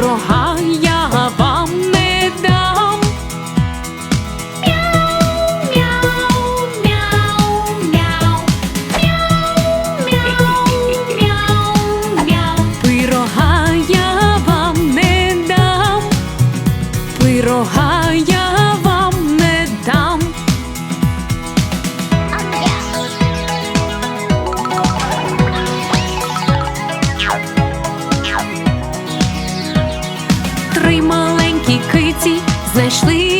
пирога знайшли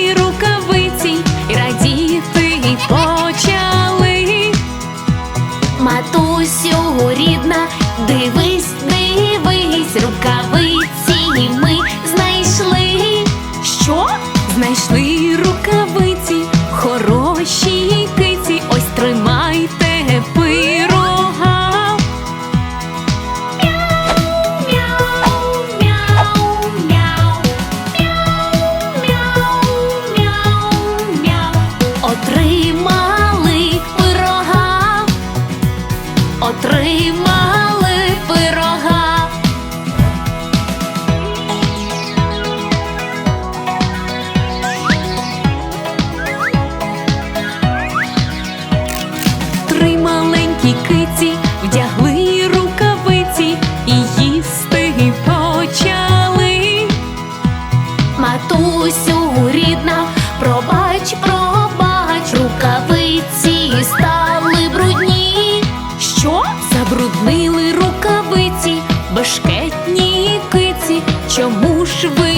Чому ж ви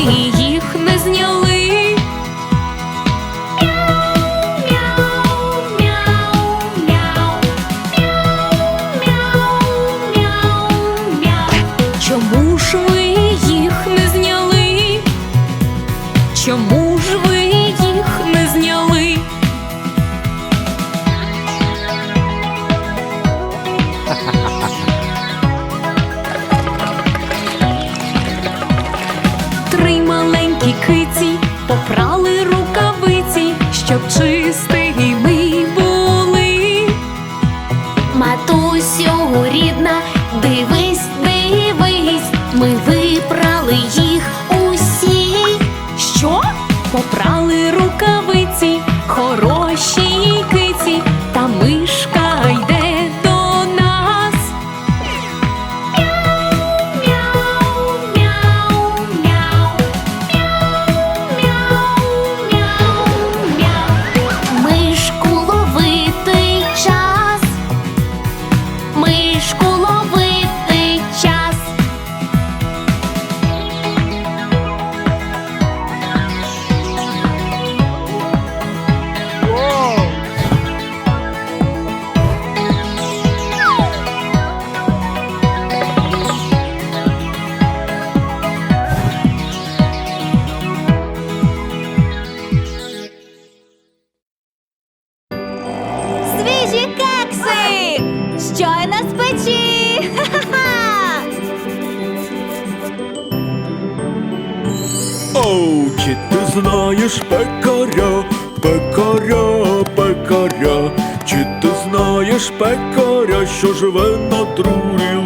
їх не зняли? Чому ж ви їх не зняли? Чому ж ви їх не зняли? Три щоб чистими були. Матусю рідна, дивись, дивись, ми випрали їх усі. Що? Попрали рукавиці, хороші Чи ти знаєш пекаря, пекаря, пекаря, чи ти знаєш пекаря, що живе на Друрі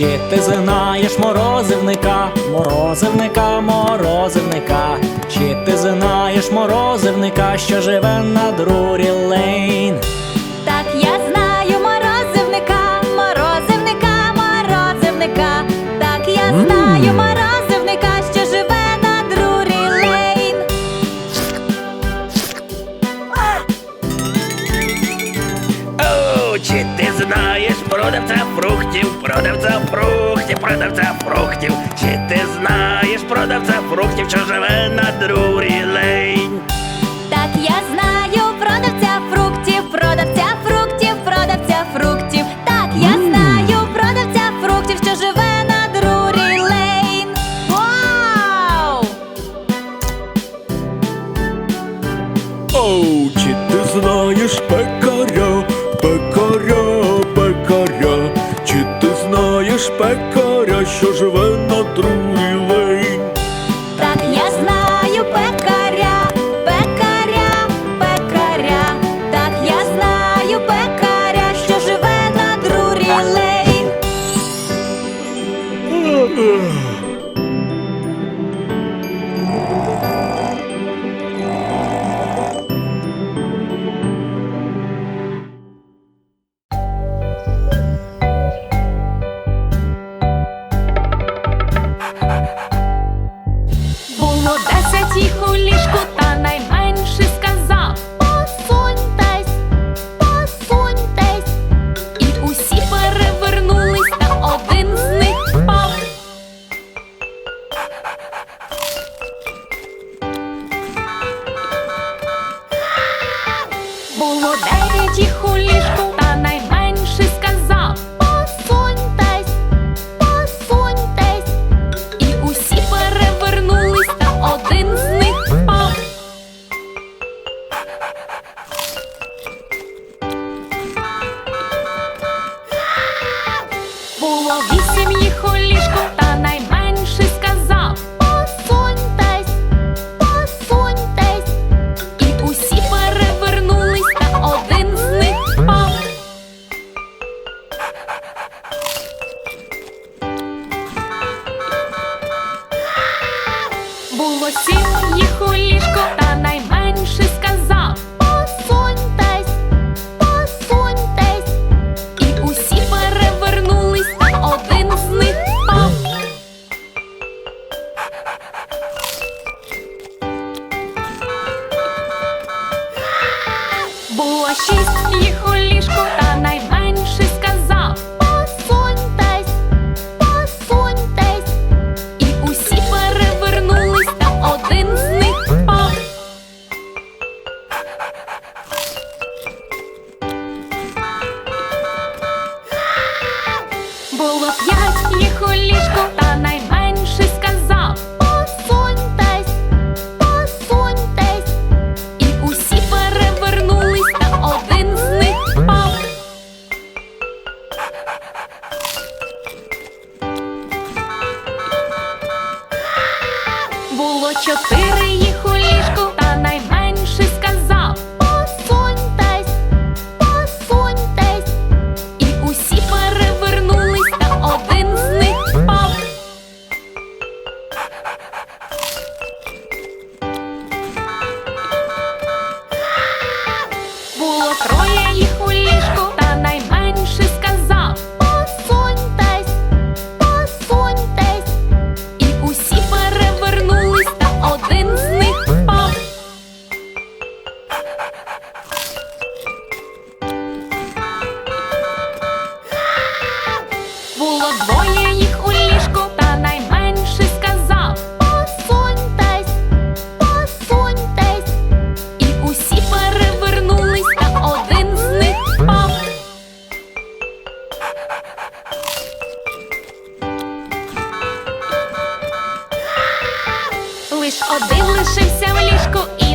чи ти знаєш морозивника, морозивника, морозивника, чи ти знаєш морозивника, що живе на Друрі Лейн? Продавця фруктів, продавця фруктів? Чи ти знаєш продавця фруктів, що живе на Друрі лень? Так я знаю продавця знаєш пекаря, що живе було сім їх у ліжко та найбільше. двоє їх у ліжку, та найменший сказав Посуньтесь, посуньтесь. І усі перевернулись, та один з них впав. Лиш один лишився в ліжку.